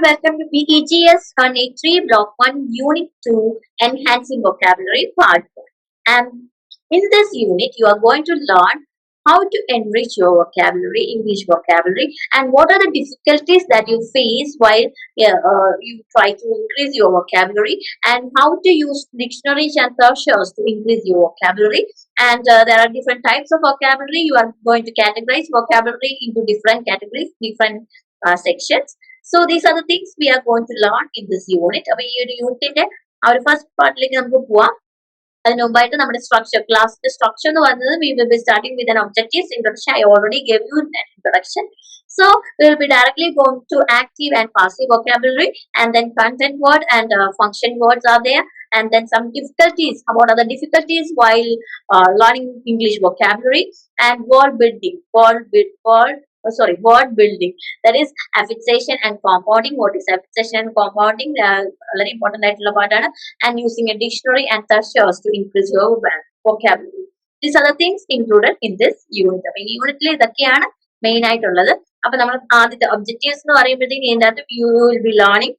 welcome to BEGS on A3 Block 1 Unit 2 Enhancing Vocabulary Part 1. And in this unit, you are going to learn how to enrich your vocabulary, English vocabulary, and what are the difficulties that you face while uh, you try to increase your vocabulary, and how to use dictionaries and thesaurus to increase your vocabulary. And uh, there are different types of vocabulary. You are going to categorize vocabulary into different categories, different uh, sections. So these are the things we are going to learn in this unit. അപ്പൊ ഈ ഒരു യൂണിറ്റിന്റെ ആ ഒരു first പാർട്ടിലേക്ക് നമുക്ക് പോവാം അതിന് മുമ്പായിട്ട് നമ്മുടെ സ്ട്രക്ചർ ക്ലാസിന്റെ സ്ട്രക്ചർ എന്ന് പറയുന്നത് we will be starting with an objectives introduction i already gave you an introduction so we will be directly going to active and passive vocabulary and then content word and uh, function words are there and then some difficulties what are the difficulties while uh, learning english vocabulary and word building word build word oh, sorry word building that is affixation and compounding what is affixation and compounding uh, very important ആയിട്ടുള്ള പാട്ടാണ് using a dictionary and thesaurus to increase your vo- vocabulary. These are the things included in this unit. അപ്പൊ ഈ യൂണിറ്റിൽ ഇതൊക്കെയാണ് main ആയിട്ടുള്ളത് അപ്പൊ നമ്മൾ ആദ്യത്തെ ഒബ്ജക്റ്റീവ്സ് എന്ന് പറയുമ്പോഴത്തേക്ക് ഇതിന്റെ അകത്ത് you will be learning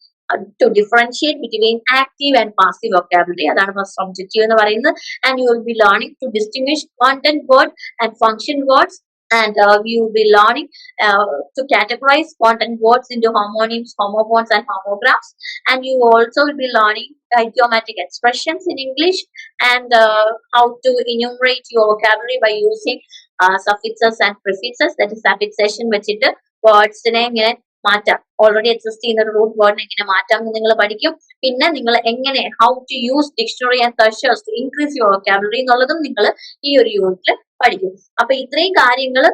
to differentiate between active and passive vocabulary അതാണ് ഫസ്റ്റ് ഒബ്ജക്റ്റീവ് എന്ന് പറയുന്നത് and you will be learning to distinguish content word and function words and uh, we will be learning uh, to categorize content words into homonyms, homophones, and homographs. And you also will be learning idiomatic expressions in English and uh, how to enumerate your vocabulary by using uh, suffixes and prefixes. That is affixation വെച്ചിട്ട് വേർഡ്സിനെ ഇങ്ങനെ മാറ്റാം already exist ചെയ്യുന്ന ഒരു root വേർഡിനെ എങ്ങനെ മാറ്റാം എന്ന് നിങ്ങൾ പഠിക്കും പിന്നെ നിങ്ങൾ എങ്ങനെ how to use dictionary and thesaurus to increase your vocabulary എന്നുള്ളതും നിങ്ങൾ ഈ ഒരു യൂണിറ്റിൽ പഠിക്കും. അപ്പൊ ഇത്രയും കാര്യങ്ങൾ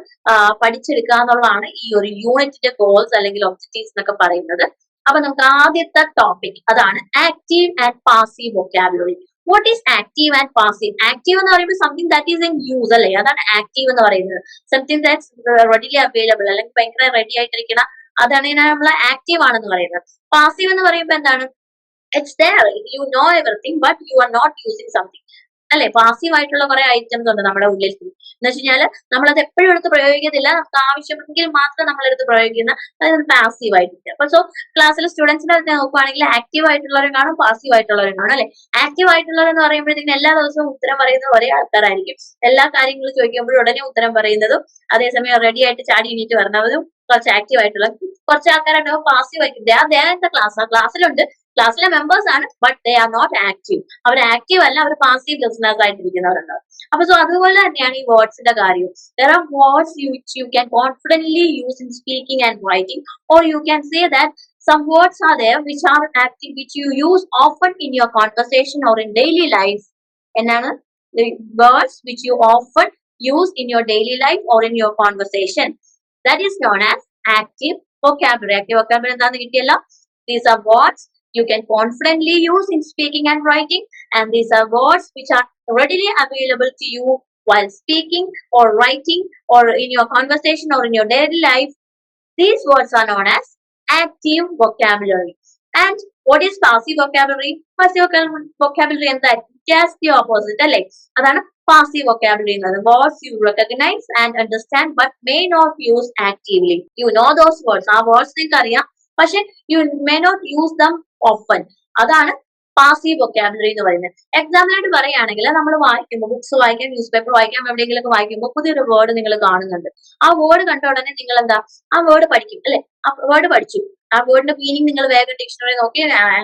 പഠിച്ചെടുക്കുക എന്നുള്ളതാണ് ഈ ഒരു യൂണിറ്റിന്റെ ഗോൾസ് അല്ലെങ്കിൽ ഒബ്ജക്റ്റീവ്സ് എന്നൊക്കെ പറയുന്നത്. അപ്പൊ നമുക്ക് ആദ്യത്തെ ടോപ്പിക് അതാണ് active and passive vocabulary what is active and passive active എന്ന് പറയുമ്പോൾ something that is in use അല്ലേ? അതാണ് ആക്റ്റീവ് എന്ന് പറയുന്നത്. സംതിങ് ദാറ്റ്സ് റെഡിലി അവൈലബിൾ അല്ലെങ്കിൽ ഭയങ്കര റെഡി ആയിട്ടിരിക്കണ അതാണ് നമ്മൾ ആക്റ്റീവ് ആണെന്ന് പറയുന്നത്. പാസീവ് എന്ന് പറയുമ്പോൾ എന്താണ്? It's there you know everything but you are not using something അല്ലെ? പാസീവ് ആയിട്ടുള്ള കുറെ ഐറ്റംസ് ഉണ്ട് നമ്മുടെ ഉള്ളിൽ. എന്ന് വെച്ച് കഴിഞ്ഞാൽ അത് എപ്പോഴും എടുത്ത് പ്രയോഗിക്കത്തില്ല. നമുക്ക് ആവശ്യമെങ്കിൽ മാത്രം നമ്മൾ എടുത്ത് പ്രയോഗിക്കുന്ന അതായത് പാസീവ് ആയിട്ട് അപ്പൊ സോ ക്ലാസ്സിലെ സ്റ്റുഡൻസിനെ നോക്കുവാണെങ്കിൽ ആക്റ്റീവ് ആയിട്ടുള്ളവരും കാണും പാസീവ് ആയിട്ടുള്ളവരും കാണും അല്ലെ? ആക്റ്റീവ് ആയിട്ടുള്ളവരെന്ന് പറയുമ്പോഴത്തേക്കും എല്ലാ ദിവസവും ഉത്തരം പറയുന്ന ഒരേ ആൾക്കാരായിരിക്കും. എല്ലാ കാര്യങ്ങളും ചോദിക്കുമ്പോഴും ഉടനെ ഉത്തരം പറയുന്നതും അതേസമയം റെഡി ആയിട്ട് ചാടി എണീറ്റ് വരുന്നവരും കുറച്ച് ആക്റ്റീവ് ആയിട്ടുള്ള കുറച്ച് ആൾക്കാരുണ്ടാവും പാസീവ് ആയിട്ടുണ്ട് ദേ ക്ലാസ് ആ ക്ലാസ്സിലുണ്ട് ക്ലാസ്സിലെ മെമ്പേഴ്സ് ആണ് but they are not active our active അല്ല അവർ പാസീവ് ലിസണേഴ്സ് ആയിട്ടിരിക്കുന്നവരുണ്ടാവും അപ്പൊ സോ അതുപോലെ തന്നെയാണ് ഈ വേർഡ്സിന്റെ കാര്യം there are words which you can confidently use in speaking and writing or you can say that some words are there which are active which you use often in your conversation or in daily life എന്നാണ് words which you often use in your daily life or in your conversation that is known as active vocabulary active vocabulary എന്താന്ന് കിട്ടിയല്ലോ these are words you can confidently use in speaking and writing and these are words which are readily available to you while speaking or writing or in your conversation or in your daily life these words are known as active vocabulary and what is passive vocabulary passive vocab- vocabulary എന്തായിരിക്കും just the opposite അല്ലേ അതാണ് passive vocabulary എന്നത് words you recognize and understand but may not use actively you know those words ആ words നിങ്ങൾക്ക് അറിയാം പക്ഷെ you may not use them often അതാണ് passive vocabulary എന്ന് പറയുന്നത്. എക്സാമ്പിൾ ആയിട്ട് പറയുകയാണെങ്കിൽ നമ്മൾ വായിക്കുമ്പോൾ ബുക്സ് വായിക്കാം ന്യൂസ് പേപ്പർ വായിക്കാം എവിടെയെങ്കിലും ഒക്കെ വായിക്കുമ്പോൾ പുതിയൊരു വേർഡ് നിങ്ങൾ കാണുന്നുണ്ട്. ആ വേർഡ് കണ്ട ഉടനെ നിങ്ങൾ എന്താ ആ വേർഡ് പഠിക്കും അല്ലെ? ആ വേർഡ് പഠിച്ചു. ആ വേർഡിന്റെ മീനിങ് നിങ്ങൾ വേഗം ഡിക്ഷണറി നോക്കി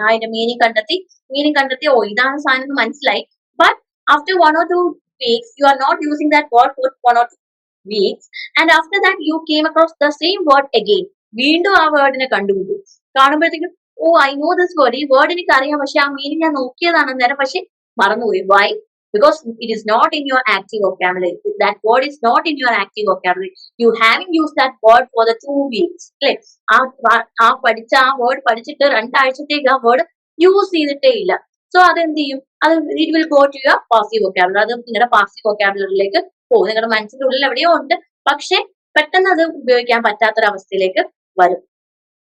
അതിന്റെ മീനിങ് കണ്ടെത്തി. മീനിങ് കണ്ടെത്തി. ഓ ഇതാണ് സാധനം എന്ന് മനസ്സിലായി. But after one or two weeks you are not using that word for one or two weeks and after that you came across the same word again വീണ്ടും ആ വേർഡിനെ കണ്ടുപിടിക്കും കാണുമ്പോഴത്തേക്കും oh I know this word ഈ word എനിക്ക് അറിയാം പക്ഷെ ആ മീനിങ് ഞാൻ നോക്കിയതാണ് നേരം പക്ഷെ മറന്നുപോയി. Why because it is not in your active vocabulary. That word is not in your active vocabulary. You have use that word for the two weeks അല്ലെ? ആ പഠിച്ച ആ വേർഡ് പഠിച്ചിട്ട് രണ്ടാഴ്ചത്തേക്ക് ആ വേർഡ് യൂസ് ചെയ്തിട്ടേ ഇല്ല. സോ അതെന്ത് ചെയ്യും? അത് it will go to your passive vocabulary അത് നിങ്ങളുടെ പാസീവ് വൊക്കാബുലറിയിലേക്ക് പോകും. നിങ്ങളുടെ മനസ്സിന്റെ ഉള്ളിൽ എവിടെയോ ഉണ്ട്. പക്ഷെ പെട്ടെന്ന് അത് ഉപയോഗിക്കാൻ പറ്റാത്തൊരവസ്ഥയിലേക്ക് വരും.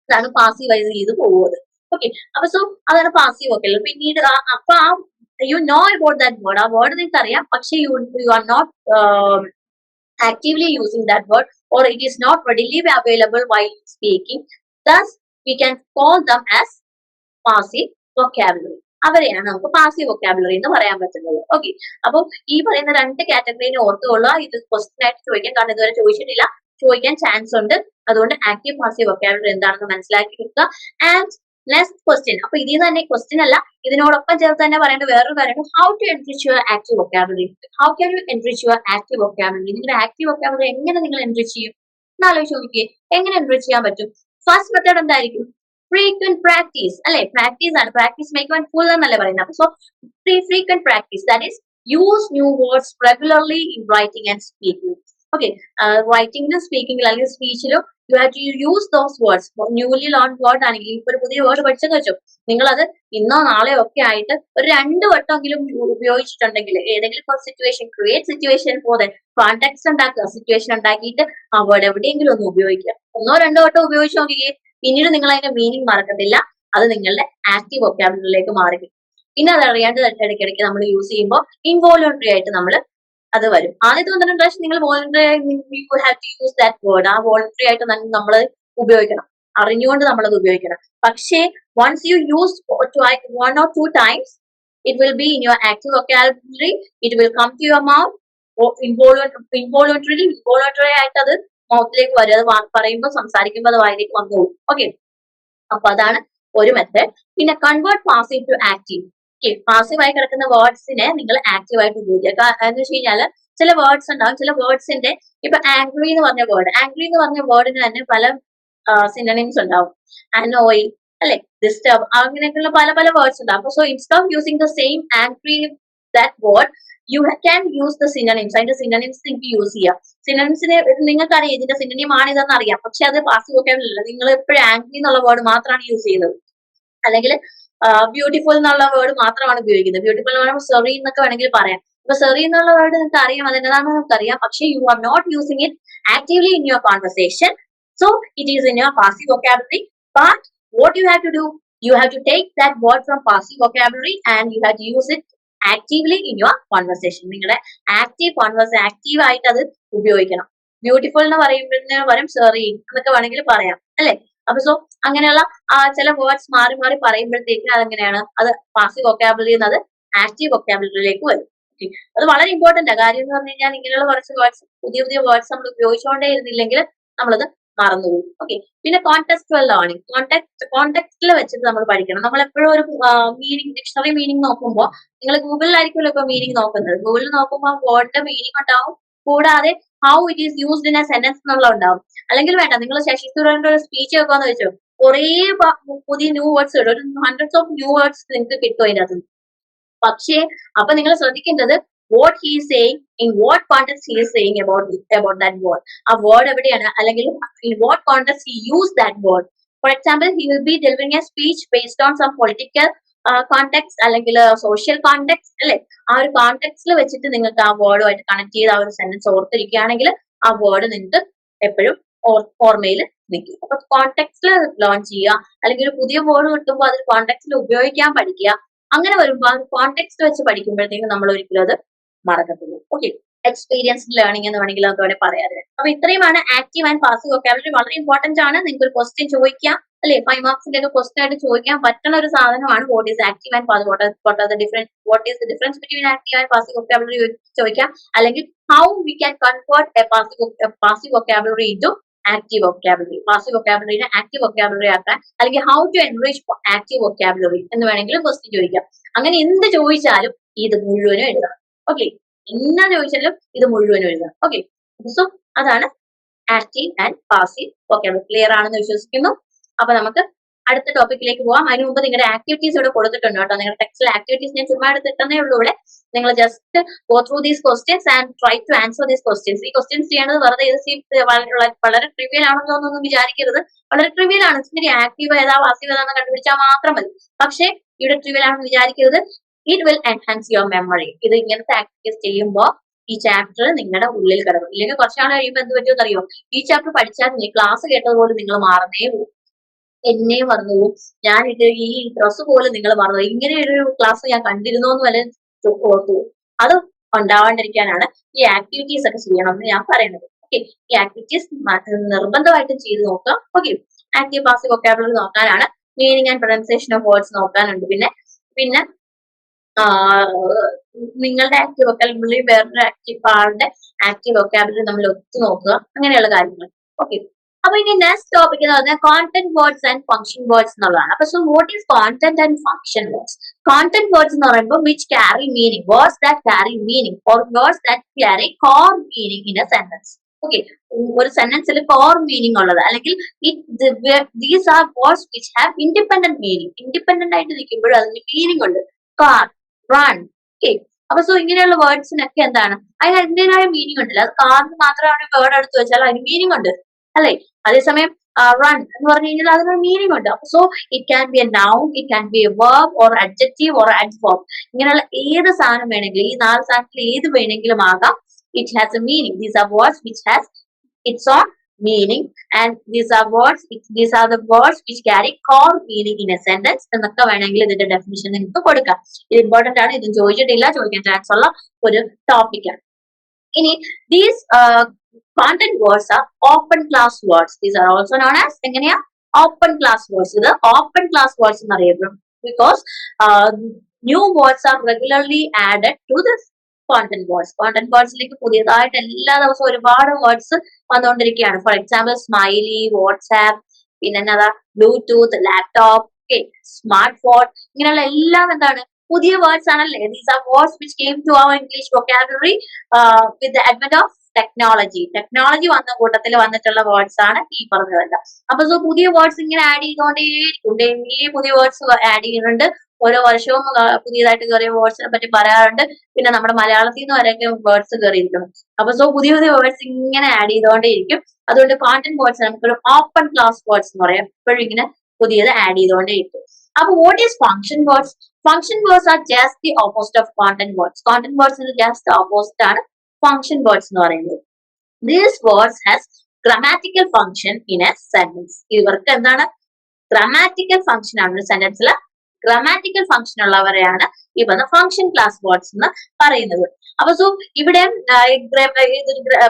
അതാണ് പാസീവൈസ് ചെയ്ത് പോകുന്നത് ഓക്കെ അപ്പൊ സോ അതാണ് പാസീവ് വൊക്കാബുലറി പിന്നീട് അപ്പൊ ആ you know about that word ആ വേർഡ് നിങ്ങൾക്ക് അറിയാം പക്ഷെ you you are not actively using that word or it is not readily available while speaking thus we can call them as passive vocabulary അവരെയാണ് നമുക്ക് passive vocabulary എന്ന് പറയാൻ പറ്റുന്നത്. Okay അപ്പോൾ ഈ പറയുന്ന രണ്ട് കാറ്റഗറീനെ ഓർത്തുകൊള്ളുക. ഇത് ക്വസ്റ്റ്യൻ ആയിട്ട് ചോദിക്കാൻ കാരണം ഇതുവരെ ചോദിച്ചിട്ടില്ല. ചോദിക്കാൻ ചാൻസ് ഉണ്ട്. അതുകൊണ്ട് ആക്റ്റീവ് പാസീവ് വൊക്കാബുലറി എന്താണെന്ന് മനസ്സിലാക്കി വെക്കുക ആൻഡ് നെക്സ്റ്റ് ക്വസ്റ്റ്യൻ അപ്പൊ ഇതിൽ തന്നെ ക്വസ്റ്റ്യൻ അല്ല. ഇതിനോടൊപ്പം ചേർത്ത് തന്നെ പറയേണ്ട വേറൊരു കാര്യമാണ് how to enrich your active vocabulary how can you enrich your active vocabulary നിങ്ങളുടെ ആക്റ്റീവ് വൊക്കാബുലറി എങ്ങനെ നിങ്ങൾ എൻട്രിച്ച് ചെയ്യും? എന്ന് ആലോചിച്ച് നോക്കിയേ എങ്ങനെ എൻട്രിച്ച് ചെയ്യാൻ പറ്റും? ഫസ്റ്റ് മെത്തേഡ് എന്തായിരിക്കും? ഫ്രീക്വന്റ് പ്രാക്ടീസ് അല്ലെ? പ്രാക്ടീസ് ആണ്. പ്രാക്ടീസ് മേക്ക് വൺ ഫുൾ എന്നല്ലേ പറയുന്നത്. So free frequent practice that is use new words regularly in writing and speaking okay റൈറ്റിംഗിലും സ്പീക്കിംഗിലും അല്ലെങ്കിൽ സ്പീച്ചിലും you have to use those words newly learn word ആണെങ്കിൽ ഇപ്പൊ ഒരു പുതിയ വേർഡ് പഠിച്ചെന്ന് വെച്ചു. നിങ്ങൾ അത് ഇന്നോ നാളെയോ ഒക്കെ ആയിട്ട് ഒരു രണ്ട് വട്ടമെങ്കിലും ഉപയോഗിച്ചിട്ടുണ്ടെങ്കിൽ ഏതെങ്കിലും സിറ്റുവേഷൻ ക്രിയേറ്റ് സിറ്റുവേഷൻ പോലെ കോൺടാക്ട്സ് ഉണ്ടാക്കുക. സിറ്റുവേഷൻ ഉണ്ടാക്കിയിട്ട് ആ വേർഡ് എവിടെയെങ്കിലും ഒന്ന് ഉപയോഗിക്കുക. ഒന്നോ രണ്ടോ വട്ടം ഉപയോഗിച്ച് നോക്കിയേ പിന്നീട് നിങ്ങൾ അതിന്റെ മീനിങ് മറക്കത്തില്ല. അത് നിങ്ങളുടെ ആക്റ്റീവ് വൊക്കാബുലറിയിലേക്ക് മാറി പിന്നെ അത് അറിയാണ്ട് ഇടയ്ക്കിടയ്ക്ക് നമ്മൾ യൂസ് ചെയ്യുമ്പോൾ ഇൻവോളണ്ടറി ആയിട്ട് നമ്മൾ അത് വരും. ആദ്യത്തെ പന്ത്രണ്ട് പ്രാവശ്യം നിങ്ങൾ voluntary you have to use that word ആ വോളണ്ടറി ആയിട്ട് നമ്മൾ ഉപയോഗിക്കണം. അറിഞ്ഞുകൊണ്ട് നമ്മൾ അത് ഉപയോഗിക്കണം. പക്ഷേ once you use one or two times it will be in your active vocabulary it will come to your mouth involuntary involuntary ആയിട്ട് അത് മൗത്തിലേക്ക് വരും. അത് പറയുമ്പോൾ സംസാരിക്കുമ്പോൾ അത് വായിലേക്ക് വന്നോളും. ഓക്കെ അപ്പൊ അതാണ് ഒരു മെത്തേഡ് പിന്നെ convert passive to active passive ആയി കിടക്കുന്ന വേർഡ്സിനെ നിങ്ങൾ ആക്റ്റീവ് ആയിട്ട് ഉപയോഗിക്കുക. എന്ന് വെച്ച് കഴിഞ്ഞാൽ ചില വേർഡ്സ് ഉണ്ടാവും. ചില വേർഡ്സിന്റെ ഇപ്പൊ ആംഗ്രി എന്ന് പറഞ്ഞ വേർഡ് ആംഗ്രി എന്ന് പറഞ്ഞ വേർഡിന് തന്നെ പല സിനണിംസ് ഉണ്ടാവും. അനോയ് അല്ലെ? ഡിസ്റ്റർബ് അങ്ങനെയൊക്കെയുള്ള പല പല വേർഡ്സ് ഉണ്ടാവും. So instead of using the same angry that word you can use the synonyms അതിന്റെ സിനണിംസ് നിങ്ങൾക്ക് യൂസ് ചെയ്യാം. സിനണിംസിന് നിങ്ങൾക്കറിയാം. ഇതിന്റെ സിനണിം ആണ് ഇതെന്ന് അറിയാം. പക്ഷെ അത് പാസ് വൊക്കാബിലല്ല നിങ്ങൾ എപ്പോഴും ആംഗ്രി എന്നുള്ള വേർഡ് മാത്രമാണ് യൂസ് ചെയ്യുന്നത്. അല്ലെങ്കിൽ ബ്യൂട്ടിഫുൾ എന്നുള്ള വേർഡ് മാത്രമാണ് ഉപയോഗിക്കുന്നത്. ബ്യൂട്ടിഫുൾ എന്ന് പറയുമ്പോൾ സെറി എന്നൊക്കെ വേണമെങ്കിൽ പറയാം. ഇപ്പൊ സെറി എന്നുള്ള വേർഡ് നിങ്ങൾക്ക് അറിയാം അതിന്റെതാണെന്ന് നിങ്ങൾക്ക് അറിയാം പക്ഷെ you are not using it actively in your conversation so it is in your passive vocabulary but what you have to do you have to take that word from passive vocabulary and you have to use it actively in your conversation നിങ്ങളുടെ active converse active ആയിട്ട് അത് ഉപയോഗിക്കണം. Beautiful എന്ന് പറയുമ്പോഴേ പറയും സെറി എന്നൊക്കെ വേണമെങ്കിൽ പറയാം. അല്ലെ? അപ്പൊ സോ അങ്ങനെയുള്ള ചില വേർഡ്സ് മാറി മാറി പറയുമ്പോഴത്തേക്ക് അതെങ്ങനെയാണ്? അത് പാസീവ് വൊക്കാബുലറി എന്നത് ആക്റ്റീവ് വൊക്കാബുലറിയിലേക്ക് വരും. അത് വളരെ ഇമ്പോർട്ടന്റ് കാര്യം എന്ന് പറഞ്ഞു കഴിഞ്ഞാൽ ഇങ്ങനെയുള്ള കുറച്ച് വേർഡ്സ് പുതിയ പുതിയ വേർഡ്സ് നമ്മൾ ഉപയോഗിച്ചുകൊണ്ടേ ഇരുന്നില്ലെങ്കിൽ നമ്മളത് മറന്നുപോകും ഓക്കെ പിന്നെ കോൺടെക്സ്റ്റുവൽ ലേണിംഗ് കോൺടെക്ട് കോൺടെക്സ്റ്റിൽ വെച്ചിട്ട് നമ്മൾ പഠിക്കണം. നമ്മൾ എപ്പോഴും ഒരു മീനിങ് ഡിക്ഷണറി മീനിങ് നോക്കുമ്പോൾ നിങ്ങൾ ഗൂഗിളിലായിരിക്കുമല്ലോ ഇപ്പൊ മീനിങ് നോക്കുന്നത്. ഗൂഗിളിൽ നോക്കുമ്പോൾ വേർഡിന്റെ മീനിങ് ഉണ്ടാവും. കൂടാതെ how it is used in a sentence എന്നുള്ള ഉണ്ടാവും അല്ലെങ്കിൽ വേണ്ട നിങ്ങൾ ശശി തരൂരിന്റെ ഒരു സ്പീച്ച് കേൾക്കാന്ന് വെച്ചോ. കുറേ പുതിയ ന്യൂ വേർഡ്സ് ഒരു ഹൺഡ്രഡ്സ് ഓഫ് ന്യൂ വേർഡ്സ് നിങ്ങൾക്ക് കിട്ടും അതിനകത്ത്. പക്ഷേ അപ്പൊ നിങ്ങൾ ശ്രദ്ധിക്കേണ്ടത് what he saying in what context he saying about about that word ആ വേർഡ് എവിടെയാണ്? അല്ലെങ്കിൽ in what context he use that word for example he will be delivering a speech based on some political context അല്ലെങ്കിൽ social context അല്ലെ? ആ ഒരു കോണ്ടെക്സ്റ്റിൽ വെച്ചിട്ട് നിങ്ങൾക്ക് ആ വേർഡുമായിട്ട് കണക്ട് ചെയ്ത് ആ ഒരു സെന്റൻസ് ഓർത്തിരിക്കുകയാണെങ്കിൽ ആ വേർഡ് നിങ്ങൾക്ക് എപ്പോഴും ഓർമ്മയിൽ നിൽക്കും അപ്പൊ കോണ്ടെക്സ്റ്റിൽ ലോഞ്ച് ചെയ്യുക അല്ലെങ്കിൽ ഒരു പുതിയ വേർഡ് കിട്ടുമ്പോൾ അതിൽ കോണ്ടെക്സ്റ്റിൽ ഉപയോഗിക്കാൻ പഠിക്കുക അങ്ങനെ വരുമ്പോൾ ആ കോണ്ടെക്സ്റ്റ് വെച്ച് പഠിക്കുമ്പോഴത്തേക്കും നമ്മൾ ഒരിക്കലും അത് മറക്കത്തില്ല. ഓക്കെ എക്സ്പീരിയൻസ്ഡ് ലേണിംഗ് എന്ന് വേണമെങ്കിൽ അതോടെ പറയാതെ അപ്പൊ ഇത്രയുമാണ് ആക്റ്റീവ് ആൻഡ് പാസീവ് വൊക്കാബുലറി വളരെ ഇമ്പോർട്ടന്റ് ആണ്. നിങ്ങൾക്ക് ഒരു ക്വസ്റ്റ്യൻ ചോദിക്കാം അല്ലെ? ഫൈവ് മാർക്സിന്റെ ഒക്കെ ക്വസ്റ്റ്യൻ ആയിട്ട് ചോദിക്കാൻ പറ്റുന്ന ഒരു സാധനമാണ് what is active and pass what are the difference what is the difference between active and passive vocabulary ചോദിക്കാം. അല്ലെങ്കിൽ how we can convert a passive passive vocabulary into active vocabulary passive വൊക്കാബുലറിനെ active vocabulary ആക്കാൻ അല്ലെങ്കിൽ how to enrich active vocabulary എന്ന് വേണമെങ്കിലും question ചോദിക്കാം. അങ്ങനെ എന്ത് ചോദിച്ചാലും ഇത് മുഴുവനും എഴുതണം ഓക്കെ എന്നാ ചോദിച്ചാലും ഇത് മുഴുവനും എഴുതണം ഓക്കെ സോ അതാണ് active and passive vocabulary clear ആണെന്ന് വിശ്വസിക്കുന്നു. അപ്പൊ നമുക്ക് അടുത്ത ടോപ്പിക്കിലേക്ക് പോവാം. അതിന് മുമ്പ് നിങ്ങളുടെ ആക്ടിവിറ്റീസ് ഇവിടെ കൊടുത്തിട്ടുണ്ട് കേട്ടോ. നിങ്ങളുടെ ടെക്സ്റ്റിൽ ആക്ടിവിറ്റീസ് ഞാൻ ചുമ്മാ എടുത്തിട്ടേ ഉള്ളൂ ഇവിടെ. നിങ്ങൾ just go through these questions and try to answer these questions ഈ ക്വസ്റ്റ്യൻസ് ചെയ്യേണ്ടത് വെറുതെ ഇത് വളരെ ട്രിവിയൽ ആണെന്നോ എന്നൊന്നും വിചാരിക്കരുത്. വളരെ ട്രിവിയൽ ആണ്. ഇച്ചിരി ആക്റ്റീവ് ഏതാ പാസീവ് ഏതാന്ന് കണ്ടുപിടിച്ചാൽ മാത്രം മതി. പക്ഷേ ഇവിടെ ട്രിവിയൽ ആണെന്ന് വിചാരിക്കരുത്. It will enhance your memory ഇത് ഇങ്ങനത്തെ ആക്ടിവിറ്റീസ് ചെയ്യുമ്പോൾ ഈ ചാപ്റ്റർ നിങ്ങളുടെ ഉള്ളിൽ കിടക്കും. ഇല്ലെങ്കിൽ കുറച്ചാൾ കഴിയുമ്പോൾ എന്ത് പറ്റുമെന്ന് അറിയോ ഈ ചാപ്റ്റർ പഠിച്ചാൽ നിങ്ങൾ ക്ലാസ് കേട്ടതുപോലെ നിങ്ങൾ മാറുന്നേ പോകും എന്നെ മറന്നു ഞാൻ ഇത് ഈ ഡ്രസ്സ് പോലും നിങ്ങൾ മറന്നു. ഇങ്ങനെ ഒരു ക്ലാസ് ഞാൻ കണ്ടിരുന്നു എന്ന് വരെ ഓർത്തു. അത് ഉണ്ടാവാണ്ടിരിക്കാനാണ് ഈ ആക്ടിവിറ്റീസ് ഒക്കെ ചെയ്യണം എന്ന് ഞാൻ പറയുന്നത്. ഓക്കെ ഈ ആക്ടിവിറ്റീസ് നിർബന്ധമായിട്ടും ചെയ്ത് നോക്കാം ഓക്കെ ആക്റ്റീവ് പാസീവ് വൊക്കാബുലറി നോക്കാനാണ് meaning and pronunciation of words നോക്കാനുണ്ട്. പിന്നെ പിന്നെ നിങ്ങളുടെ ആക്റ്റീവ് വൊക്കാബുലറി വേറൊരു ആക്റ്റീവ് ആളുടെ ആക്റ്റീവ് വൊക്കാബുലറി നമ്മൾ ഒത്തു നോക്കുക. അങ്ങനെയുള്ള കാര്യങ്ങൾ. ഓക്കെ അപ്പൊ ഇനി നെക്സ്റ്റ് ടോപ്പിക് എന്ന് പറഞ്ഞാൽ content words and function words എന്നുള്ളതാണ്. അപ്പൊ so what is content and function words content words എന്ന് പറയുമ്പോൾ which carry meaning words that carry meaning or words that carry core meaning in a sentence okay ഒരു സെന്റൻസിൽ core meaning ഉള്ളത്. അല്ലെങ്കിൽ these are words which have independent meaning independent ആയിട്ട് നിൽക്കുമ്പോൾ അതിന് meaning ഉണ്ട്. കാർ റൺ ഓക്കെ അപ്പൊ so ഇങ്ങനെയുള്ള വേർഡ്സിനൊക്കെ എന്താണ്? അതിന് അതിന്റെതായ മീനിങ് ഉണ്ടല്ലോ? അത് കാറിന് മാത്രമാണ് വേർഡ് എടുത്ത് വെച്ചാൽ അതിന് മീനിങ് ഉണ്ട്. അല്ലെ? അതേസമയം റൺ എന്ന് പറഞ്ഞു കഴിഞ്ഞാൽ അതിനൊരു മീനിങ് ഉണ്ട്. So it can be a noun it can be a verb or adjective or അഡ്ഫോം ഇങ്ങനെയുള്ള ഏത് സാധനം വേണമെങ്കിലും ഈ നാല് സാധനത്തിൽ ഏത് വേണമെങ്കിലും ആകാം. It has a meaning these are words which has its own meaning and these are words these are the words which carry core meaning in a sentence എന്നൊക്കെ വേണമെങ്കിൽ ഇതിന്റെ ഡെഫിനിഷൻ നിങ്ങൾക്ക് കൊടുക്കാം. ഇത് ഇമ്പോർട്ടന്റ് ആണ്. ഇതും ചോദിച്ചിട്ടില്ല. ചോദിക്കാൻ ചാൻസ് ഉള്ള ഒരു ടോപ്പിക്കാണ് ഇനി these content words are open class words these are also known as എങ്ങനെയാ? ഓപ്പൺ ക്ലാസ് വേർഡ്സ് ഇത് ഓപ്പൺ ക്ലാസ് വേർഡ്സ് എന്ന് അറിയപ്പെടും because new words are regularly added to this content words content വേർഡ്സിലേക്ക് പുതിയതായിട്ട് എല്ലാ ദിവസവും ഒരുപാട് വേർഡ്സ് വന്നുകൊണ്ടിരിക്കുകയാണ്. ഫോർ എക്സാമ്പിൾ സ്മൈലി വാട്സാപ്പ് പിന്നെ എന്നതാ ബ്ലൂടൂത്ത് ലാപ്ടോപ്പ് സ്മാർട്ട് ഫോൺ ഇങ്ങനെയുള്ള എല്ലാം എന്താണ്? പുതിയ വേർഡ്സ് ആണല്ലേ? These are words which came to our English vocabulary with the advent of technology technology വന്ന കൂട്ടത്തിൽ വന്നിട്ടുള്ള വേർഡ്സ് ആണ് ഈ പറഞ്ഞതെല്ലാം. അപ്പൊ സോ പുതിയ വേർഡ്സ് ഇങ്ങനെ ആഡ് ചെയ്തുകൊണ്ടേയിരിക്കും ഡെയിലി പുതിയ വേർഡ്സ് ആഡ് ചെയ്യുന്നുണ്ട്. ഓരോ വർഷവും പുതിയതായിട്ട് കയറിയ വേർഡ്സിനെ പറ്റി പറയാറുണ്ട്. പിന്നെ നമ്മുടെ മലയാളത്തിൽ നിന്ന് വരെയൊക്കെ വേർഡ്സ് കയറിയിരിക്കണം അപ്പൊ സോ പുതിയ പുതിയ വേർഡ്സ് ഇങ്ങനെ ആഡ് ചെയ്തുകൊണ്ടേയിരിക്കും. അതുകൊണ്ട് കോണ്ടന്റ് വേർഡ്സ് നമുക്കൊരു ഓപ്പൺ ക്ലാസ് വേർഡ്സ് എന്ന് പറയാം. എപ്പോഴും ഇങ്ങനെ പുതിയത് ആഡ് ചെയ്തുകൊണ്ടേയിരിക്കും. അപ്പൊ what is function words function words are just the opposite of content words content words just opposite ആണ്. ഫംഗ്ഷൻ വേർഡ്സ് എന്ന് പറയുന്നത്. These words has grammatical function in a sentence ഇവർക്ക് എന്താണ്? ഗ്രമാറ്റിക്കൽ ഫംഗ്ഷൻ ആണ്. ഒരു സെന്റൻസിൽ ഗ്രമാറ്റിക്കൽ ഫംഗ്ഷൻ ഉള്ളവരെയാണ് പറഞ്ഞ function class words എന്ന് പറയുന്നത്. അപ്പൊ സോ ഇവിടെ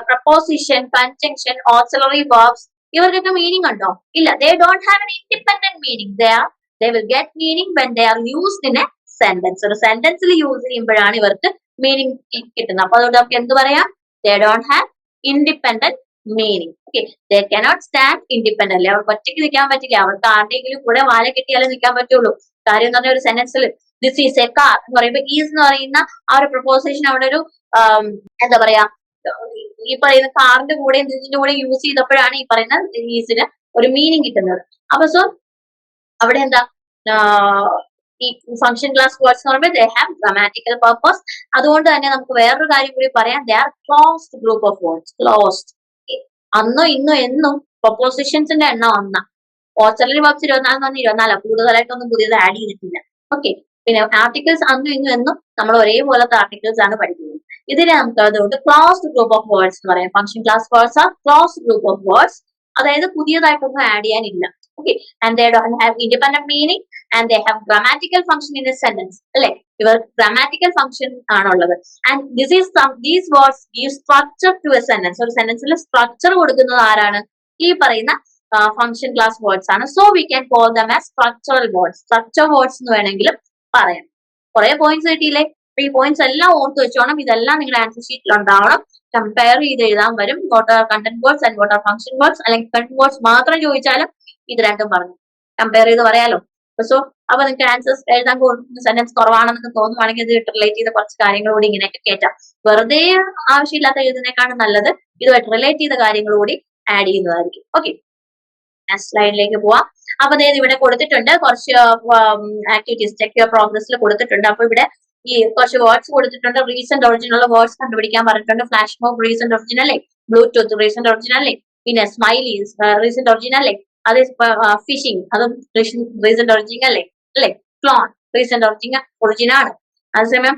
പ്രപ്പോസിഷൻ കൺജങ്ഷൻ ഓക്സിലറി വേർബ്സ് ഇവർക്കൊക്കെ മീനിങ് ഉണ്ടോ? ഇല്ല. They don't have an independent meaning they are they will get meaning when they are used in a sentence ഒരു സെന്റൻസിൽ യൂസ് ചെയ്യുമ്പോഴാണ് ഇവർക്ക് മീനിങ് കിട്ടുന്നത് അപ്പൊ അതുകൊണ്ട് നമുക്ക് എന്ത് പറയാം? They don't have independent meaning okay they cannot stand independent അവർക്ക് ഒറ്റയ്ക്ക് നിൽക്കാൻ പറ്റില്ല. അവർക്ക് ആരുടെയെങ്കിലും കൂടെ വാല കെട്ടിയാലേ നിൽക്കാൻ പറ്റുള്ളൂ. കാര്യം എന്ന് പറഞ്ഞ ഒരു സെന്റൻസിൽ ദിസ് ഈസ് എ കാർ എന്ന് പറയുമ്പോൾ ഈസ് എന്ന് പറയുന്ന ആ ഒരു പ്രപ്പോസിഷൻ അവിടെ ഒരു എന്താ പറയാ ഈ പറയുന്ന കാറിന്റെ കൂടെ ഇതിന്റെ കൂടെ യൂസ് ചെയ്തപ്പോഴാണ് ഈ പറയുന്ന ഈസിന് ഒരു മീനിങ് കിട്ടുന്നത്. അപ്പൊ സോ അവിടെ എന്താ? ഈ ഫംഗ്ഷൻ ക്ലാസ് വേർഡ്സ് എന്ന് പറയുമ്പോൾ ദേ ഹാവ് ഗ്രാമാറ്റിക്കൽ പർപ്പസ് അതുകൊണ്ട് തന്നെ നമുക്ക് വേറൊരു കാര്യം കൂടി പറയാം. They are closed group of words closed അന്നോ ഇന്നോ എന്നും പ്രൊപ്പോസിഷൻസിന്റെ എണ്ണം ഒന്നാ. ഓസ്ട്രേലിയൻ വർക്ക്സ് ഇരുപത്തിനാല് തന്നെ ഇരുപത്തിനാലാ. കൂടുതലായിട്ടൊന്നും പുതിയത് ആഡ് ചെയ്തിട്ടില്ല. ഓക്കെ പിന്നെ ആർട്ടിക്കിൾസ് അന്നും ഇന്നും എന്നും നമ്മൾ ഒരേപോലത്തെ ആർട്ടിക്കിൾസ് ആണ് പഠിക്കുന്നത്. ഇതിനെ നമുക്ക് അതുകൊണ്ട് ക്ലോസ്ഡ് ഗ്രൂപ്പ് ഓഫ് വേർഡ്സ് എന്ന് പറയാം. Function class words are closed group of words അതായത് പുതിയതായിട്ടൊന്നും ആഡ് ചെയ്യാനില്ല. Okay and they don't have independent meaning and they have grammatical function in a sentence അല്ലെ? ഇവർ ഗ്രാമാറ്റിക്കൽ ഫംഗ്ഷൻ ആണുള്ളത്. And this is these words give structure to a sentence ഒരു സെന്റൻസിൽ structure കൊടുക്കുന്നത് ആരാണ്? ഈ പറയുന്ന ഫംഗ്ഷൻ ക്ലാസ് വേർഡ്സ് ആണ്. So we can call them as structural words structure words എന്ന് വേണമെങ്കിലും പറയാം. കുറെ പോയിന്റ്സ് കിട്ടിയില്ലേ? ഈ പോയിന്റ്സ് എല്ലാം ഓർത്ത് വെച്ചോണം. ഇതെല്ലാം നിങ്ങളുടെ ആൻസർ ഷീറ്റിൽ ഉണ്ടാവണം. കമ്പയർ ചെയ്ത് എഴുതാൻ വരും. What are content words and what are function words അല്ലെങ്കിൽ കണ്ടന്റ് വേർഡ്സ് മാത്രം ചോദിച്ചാലും ഇത് രണ്ടും പറഞ്ഞു കമ്പയർ ചെയ്ത് പറയാലോ? സോ അപ്പൊ നിങ്ങൾക്ക് ആൻസേഴ്സ് എഴുതാൻ സെന്റൻസ് കുറവാണെന്നൊക്കെ തോന്നുവാണെങ്കിൽ ഇത് റിലേറ്റ് ചെയ്ത കുറച്ച് കാര്യങ്ങൾ കൂടി ഇങ്ങനെയൊക്കെ കയറ്റാം വെറുതെ ആവശ്യമില്ലാത്ത എഴുതുന്നേക്കാണ് നല്ലത് ഇതുമായിട്ട് റിലേറ്റ് ചെയ്ത കാര്യങ്ങൾ കൂടി ആഡ് ചെയ്യുന്നതായിരിക്കും. ഓക്കെ സ്ലൈഡിലേക്ക് പോവാം. അപ്പൊ ഇവിടെ കൊടുത്തിട്ടുണ്ട്. കുറച്ച് ആക്ടിവിറ്റീസ് ചെക്ക് പ്രോഗ്രസ്സിൽ കൊടുത്തിട്ടുണ്ട്. അപ്പൊ ഇവിടെ ഈ കുറച്ച് വേർഡ്സ് കൊടുത്തിട്ടുണ്ട്. റീസെന്റ് ഒറിജിനൽ വേർഡ്സ് കണ്ടുപിടിക്കാൻ പറഞ്ഞിട്ടുണ്ട്. ഫ്ലാഷ് മോബ് റീസെന്റ് ഒറിജിനൽ അല്ലേ? ബ്ലൂടൂത്ത് റീസെന്റ് ഒറിജിനൽ അല്ലേ? പിന്നെ സ്മൈലി റീസെന്റ് ഒറിജിനൽ അല്ലേ? അതേ ഫിഷിംഗ് അതും റീസെന്റ് ഒറിജിനൽ അല്ലേ? അല്ലേ? ക്ലോൺ റീസെന്റ് ഒറിജിനൽ ഒറിജിനാണ് അതേസമയം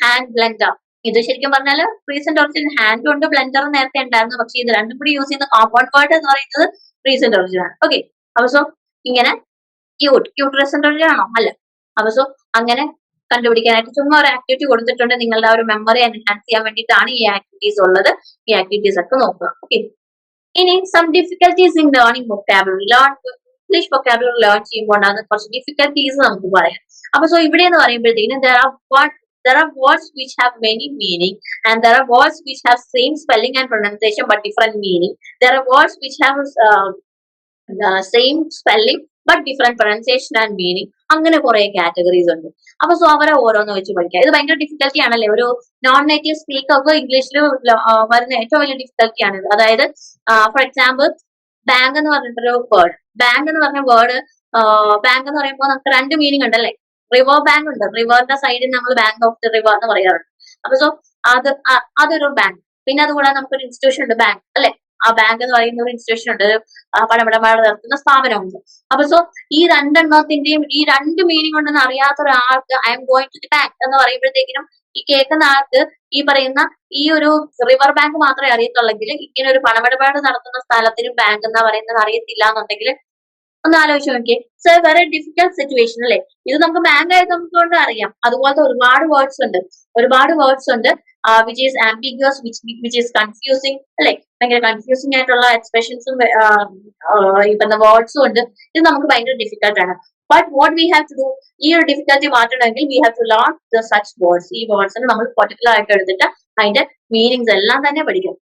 ഹാൻഡ് ബ്ലെൻഡർ ഇത് ശരിക്കും പറഞ്ഞാൽ റീസെന്റ് ഒറിജിനൽ ഹാൻഡ് ഉണ്ട് ബ്ലെൻഡർ നേരത്തെ ഉണ്ടായിരുന്നു. പക്ഷേ ഇത് രണ്ടും കൂടി യൂസ് ചെയ്യുന്ന കോമ്പൗണ്ട് വേർഡ് എന്ന് പറയുന്നത് റീസെന്റ് ഒറിജിൻ ആണ്. ഓക്കെ അപ്പൊ സോ ഇങ്ങനെ ക്യൂട്ട് ക്യൂട്ട് റീസെന്റ് ഒറിജിൻ ആണോ? അല്ല. അപ്പൊ സോ അങ്ങനെ കണ്ടുപിടിക്കാനായിട്ട് ചുമ്മാ ഒരു ആക്ടിവിറ്റി കൊടുത്തിട്ടുണ്ട് നിങ്ങളുടെ ആ ഒരു മെമ്മറി എൻഹാൻസ് ചെയ്യാൻ വേണ്ടിയിട്ടാണ് ഈ ആക്ടിവിറ്റീസ് ഉള്ളത് ഈ ആക്ടിവിറ്റീസ് ഒക്കെ നോക്കുക ഓക്കെ ഇനി some difficulties in learning vocabulary learn English vocabulary learn ചെയ്യുമ്പോൾ ഉണ്ടാകുന്ന കുറച്ച് ഡിഫിക്കൽട്ടീസ് നമുക്ക് പറയാം അപ്പൊ സോ ഇവിടെ എന്ന് പറയുമ്പോഴത്തേക്കും there are what there are words which have many meaning and there are words which have same spelling and pronunciation but different meaning there are words which have uh, the same spelling but different pronunciation and meaning അങ്ങനെ കുറെ categories ഉണ്ട്. അപ്പൊ so അവരെ ഓരോന്ന് വെച്ച് പഠിക്കുക. ഇത് ഭയങ്കര ഡിഫിക്കൽട്ടി ആണല്ലേ? ഒരു നോൺ നേറ്റീവ് സ്പീക്കർക്ക് ഇംഗ്ലീഷിൽ വരുന്ന ഏറ്റവും വലിയ ഡിഫിക്കൽട്ടി ആണ് അതായത് ഫോർ എക്സാമ്പിൾ ബാങ്ക് എന്ന് പറഞ്ഞിട്ടൊരു വേർഡ് ബാങ്ക് എന്ന് പറഞ്ഞ വേർഡ് ബാങ്ക് എന്ന് പറയുമ്പോൾ നമുക്ക് രണ്ട് മീനിങ് ഉണ്ടല്ലേ റിവർ ബാങ്ക് ഉണ്ട്. റിവറിന്റെ സൈഡിൽ നമ്മൾ ബാങ്ക് ഓഫ് ദി റിവർ എന്ന് പറയാറുണ്ട്. അപ്പൊ സോ അത് അതൊരു ബാങ്ക് പിന്നെ അതുകൂടാതെ നമുക്കൊരു ഇൻസ്റ്റിറ്റ്യൂഷൻ ഉണ്ട് ബാങ്ക് അല്ലെ? ആ ബാങ്ക് എന്ന് പറയുന്ന ഒരു ഇൻസ്റ്റിറ്റ്യൂഷൻ ഉണ്ട്. പണമിടപാട് നടത്തുന്ന സ്ഥാപനമുണ്ട് അപ്പൊ സോ ഈ രണ്ടെണ്ണത്തിന്റെയും ഈ രണ്ട് മീനിങ് ഉണ്ടെന്ന് അറിയാത്ത ഒരാൾക്ക് I'm going to the bank എന്ന് പറയുമ്പോഴത്തേക്കിനും ഈ കേൾക്കുന്ന ആൾക്ക് ഈ പറയുന്ന ഈ ഒരു റിവർ ബാങ്ക് മാത്രമേ അറിയത്തുള്ളെങ്കിൽ ഇങ്ങനെ ഒരു പണമിടപാട് നടത്തുന്ന സ്ഥലത്തിനും ബാങ്ക് എന്ന് പറയുന്നത് അറിയത്തില്ല എന്നുണ്ടെങ്കിൽ ഒന്ന് ആലോചിച്ച് നോക്കിയേ. സോ വെരി ഡിഫിക്കൽട്ട് സിറ്റുവേഷൻ അല്ലേ? ഇത് നമുക്ക് ബാങ്ക് ആയിട്ട് നമുക്ക് കൊണ്ട് അറിയാം. അതുപോലത്തെ ഒരുപാട് വേർഡ്സ് ഉണ്ട്. ഒരുപാട് വേർഡ്സ് ഉണ്ട്. Which is ambiguous which which is confusing അല്ലെ? ഭയങ്കര കൺഫ്യൂസിംഗ് ആയിട്ടുള്ള എക്സ്പ്രഷൻസും പറഞ്ഞ വേർഡ്സും ഉണ്ട്. ഇത് നമുക്ക് ഭയങ്കര ആണ്. But what we have to do ഈ ഒരു ഡിഫിക്കൽട്ടി മാറ്റണമെങ്കിൽ we have to learn the such words ഈ വേർഡ്സിന് നമ്മൾ പെർട്ടിക്കുലർ ആയിട്ട് എടുത്തിട്ട് അതിന്റെ മീനിങ്സ് എല്ലാം തന്നെ പഠിക്കണം.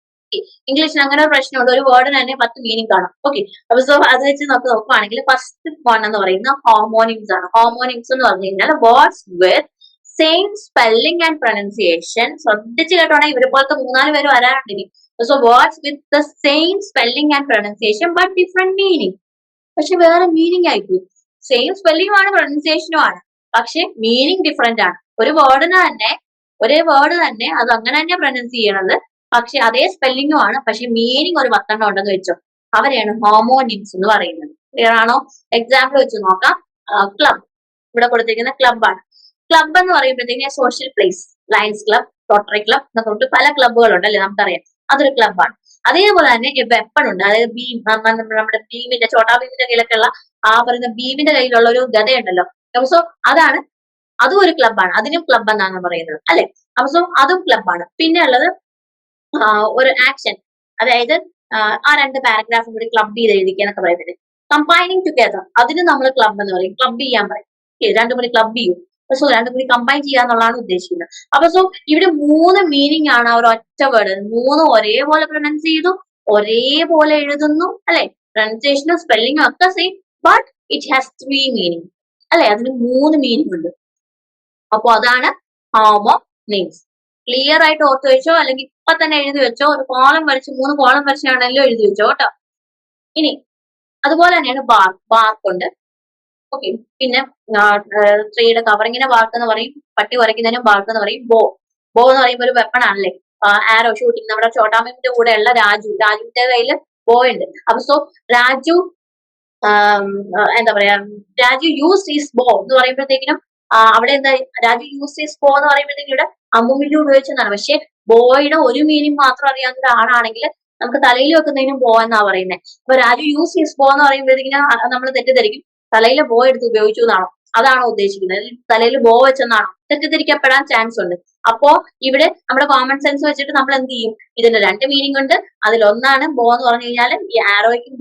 ഇംഗ്ലീഷിൽ അങ്ങനെ ഒരു പ്രശ്നമുണ്ട്. ഒരു വേർഡിന് തന്നെ പത്ത് മീനിങ് കാണും. ഓക്കെ അപ്പൊ സോ അത് വെച്ച് നമുക്ക് നോക്കുവാണെങ്കിൽ ഫസ്റ്റ് വൺ എന്ന് പറയുന്ന ഹോമോണിംസ് ആണ്. ഹോമോണിംസ് എന്ന് പറഞ്ഞു കഴിഞ്ഞാൽ words with same spelling and pronunciation ശ്രദ്ധിച്ച് കേട്ടോണെങ്കിൽ ഇവരെ പോലത്തെ മൂന്നാൽ പേര് വരാറുണ്ട് ഇനി so words with the same spelling and pronunciation but different meaning പക്ഷെ വേറെ മീനിങ് ആയിപ്പോയി സെയിം സ്പെല്ലിംഗ് ആണ് പ്രൊണൗൺസിയേഷനും ആണ്. പക്ഷെ മീനിങ് ഡിഫറെന്റ് ആണ്. ഒരു വേർഡിന് തന്നെ ഒരേ വേർഡ് തന്നെ അത് അങ്ങനെ തന്നെ പ്രൊനൗൺസ് ചെയ്യണത്. പക്ഷെ അതേ സ്പെല്ലിംഗും ആണ്. പക്ഷെ മീനിങ് ഒരു പത്തെണ്ണം ഉണ്ടെന്ന് വെച്ചോ. അവരെയാണ് ഹോമോനിംസ് എന്ന് പറയുന്നത്. ക്ലിയർ ആണോ? എക്സാമ്പിൾ വെച്ച് നോക്കാം. ക്ലബ് ഇവിടെ കൊടുത്തിരിക്കുന്ന ക്ലബാണ് ക്ലബ് എന്ന് പറയുമ്പോഴത്തേക്കും social place Lions club Rotary club എന്നൊക്കെ പല ക്ലബ്ബുകളുണ്ട് അല്ലെ? നമുക്കറിയാം. അതൊരു ക്ലബാണ് അതേപോലെ തന്നെ വെപ്പൺ ഉണ്ട്. അതായത് ഭീം നമ്മുടെ ഭീമിന്റെ ചോട്ടാ ഭീമിന്റെ കയ്യിലൊക്കെ ഉള്ള ആ പറയുന്ന ഭീമിന്റെ കയ്യിലുള്ള ഒരു ഗതയുണ്ടല്ലോ സോ അതാണ് അതും ഒരു ക്ലബാണ് അതിനും ക്ലബ് എന്നാണ് പറയുന്നത്. അല്ലെ? അപ്പൊ സോ അതും ക്ലബാണ് പിന്നെ ഉള്ളത് ഒരു ആക്ഷൻ അതായത് ആ, രണ്ട് പാരഗ്രാഫും കൂടി ക്ലബ് ചെയ്ത് എഴുതിക്കുക എന്നൊക്കെ പറയുന്നത്. കമ്പൈനിങ് ടുഗദർ അതിന് നമ്മൾ ക്ലബ് എന്ന് പറയും. ക്ലബ് ചെയ്യാൻ പറയും. രണ്ടുപേരും ക്ലബ് ചെയ്യും. സോ രണ്ടും കൂടി കമ്പൈൻ ചെയ്യുക എന്നുള്ളതാണ് ഉദ്ദേശിക്കുന്നത്. അപ്പൊ സോ ഇവിടെ മൂന്ന് മീനിങ് ആണ് ആ ഒരു ഒറ്റ വേർഡ് മൂന്നും ഒരേപോലെ പ്രൊനൗൺസ് ചെയ്തു ഒരേപോലെ എഴുതുന്നു അല്ലെ? പ്രൊനൗൺസിയേഷനും സ്പെല്ലിങ്ങും ഒക്കെ same but it has three meaning അല്ലെ? അതിന് മൂന്ന് മീനിങ് ഉണ്ട്. അപ്പൊ അതാണ് ഹോമോ നെയിംസ് ക്ലിയർ ആയിട്ട് ഓർത്ത് വെച്ചോ? അല്ലെങ്കിൽ ഇപ്പൊ തന്നെ എഴുതി വെച്ചോ? ഒരു കോളം വരച്ച് മൂന്ന് കോളം വരച്ചാണല്ലോ എഴുതി വെച്ചോ കേട്ടോ. ഇനി അതുപോലെ തന്നെയാണ് ബാർക്ക് ബാർക്ക് ഉണ്ട്. ഓക്കെ പിന്നെ ട്രീയുടെ കവറിങ്ങിനെ ബാർക്ക് എന്ന് പറയും പട്ടി വരയ്ക്കുന്നതിനും ബാർക്ക് എന്ന് പറയും ബോ ബോ എന്ന് പറയുമ്പോൾ ഒരു വെപ്പൺ ആണല്ലേ? ആരോ ഷൂട്ടിങ് നമ്മുടെ കൂടെ ഉള്ള രാജു. രാജുവിന്റെ കയ്യിൽ ബോ ഉണ്ട്. അപ്പൊ സോ രാജു എന്താ പറയാ രാജു യൂസ് ഈസ് ബോ എന്ന് പറയുമ്പോഴത്തേക്കിനും അവിടെ എന്താ രാജു യൂസ് ഈസ് ബോ എന്ന് പറയുമ്പോഴത്തേക്കും ഇവിടെ അമ്മുമില്ലു ഉപയോഗിച്ചതാണ് പക്ഷെ ബോയുടെ ഒരു മീനിങ് മാത്രം അറിയാവുന്ന ഒരാളാണെങ്കിൽ നമുക്ക് തലയിൽ വെക്കുന്നതിനും ബോ എന്നാ പറയുന്നത് അപ്പൊ രാജു യൂസ് ഈസ് ബോ എന്ന് പറയുമ്പോഴത്തേക്കിനും നമ്മൾ തെറ്റിദ്ധരിക്കും. തലയിൽ ബോ എടുത്ത് ഉപയോഗിച്ചു എന്നാണോ? അതാണോ ഉദ്ദേശിക്കുന്നത്. തലയിൽ ബോ വെച്ചെന്നാണോ? തെറ്റിദ്ധരിക്കപ്പെടാൻ ചാൻസ് ഉണ്ട്. അപ്പോ ഇവിടെ നമ്മുടെ കോമൺ സെൻസ് വെച്ചിട്ട് നമ്മൾ എന്ത് ചെയ്യും? ഇതിന് രണ്ട് മീനിങ് ഉണ്ട്. അതിലൊന്നാണ് ബോ എന്ന് പറഞ്ഞു കഴിഞ്ഞാൽ ഈ ആരോയ്ക്കും